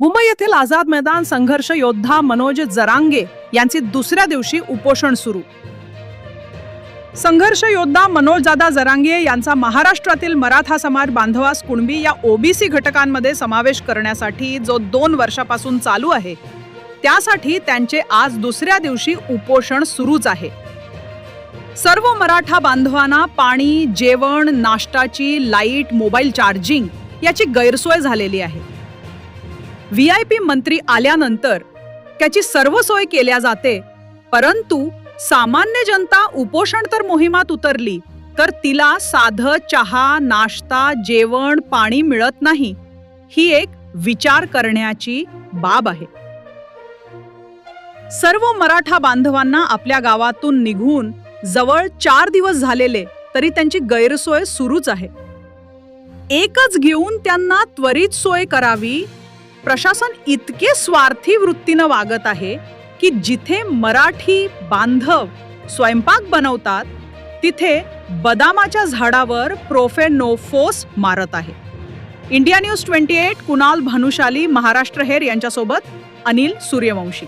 मुंबई येथील आझाद मैदान संघर्ष योद्धा मनोज जरांगे यांचे दुसऱ्या दिवशी उपोषण सुरू. संघर्ष योद्धा मनोजदादा जरांगे यांचा महाराष्ट्रातील मराठा समाज बांधवास कुणबी या ओबीसी घटकांमध्ये समावेश करण्यासाठी जो दोन वर्षापासून चालू आहे त्यासाठी त्यांचे आज दुसऱ्या दिवशी उपोषण सुरूच आहे. सर्व मराठा बांधवांना पाणी जेवण नाश्ताची लाइट मोबाईल चार्जिंग याची गैरसोय झालेली आहे. व्ही आय पी मंत्री आल्यानंतर त्याची सर्व सोय केल्या जाते. परंतु सामान्य जनता उपोषण तर मोहिमात उतरली तर तिला साधं चहा नाश्ता जेवण पाणी मिळत नाही. ही एक विचार करण्याची बाब आहे. सर्व मराठा बांधवांना आपल्या गावातून निघून जवळ चार दिवस झालेले तरी त्यांची गैरसोय सुरूच आहे. एकच घेऊन त्यांना त्वरित सोय करावी प्रशासन इतके स्वार्थी वृत्तीनं वागत आहे की जिथे मराठी बांधव स्वयंपाक बनवतात तिथे बदामाच्या झाडावर प्रोफेनोफोस मारत आहे. India News twenty eight Kunal Bhanushali Maharashtra हेर यांच्यासोबत अनिल सूर्यवंशी.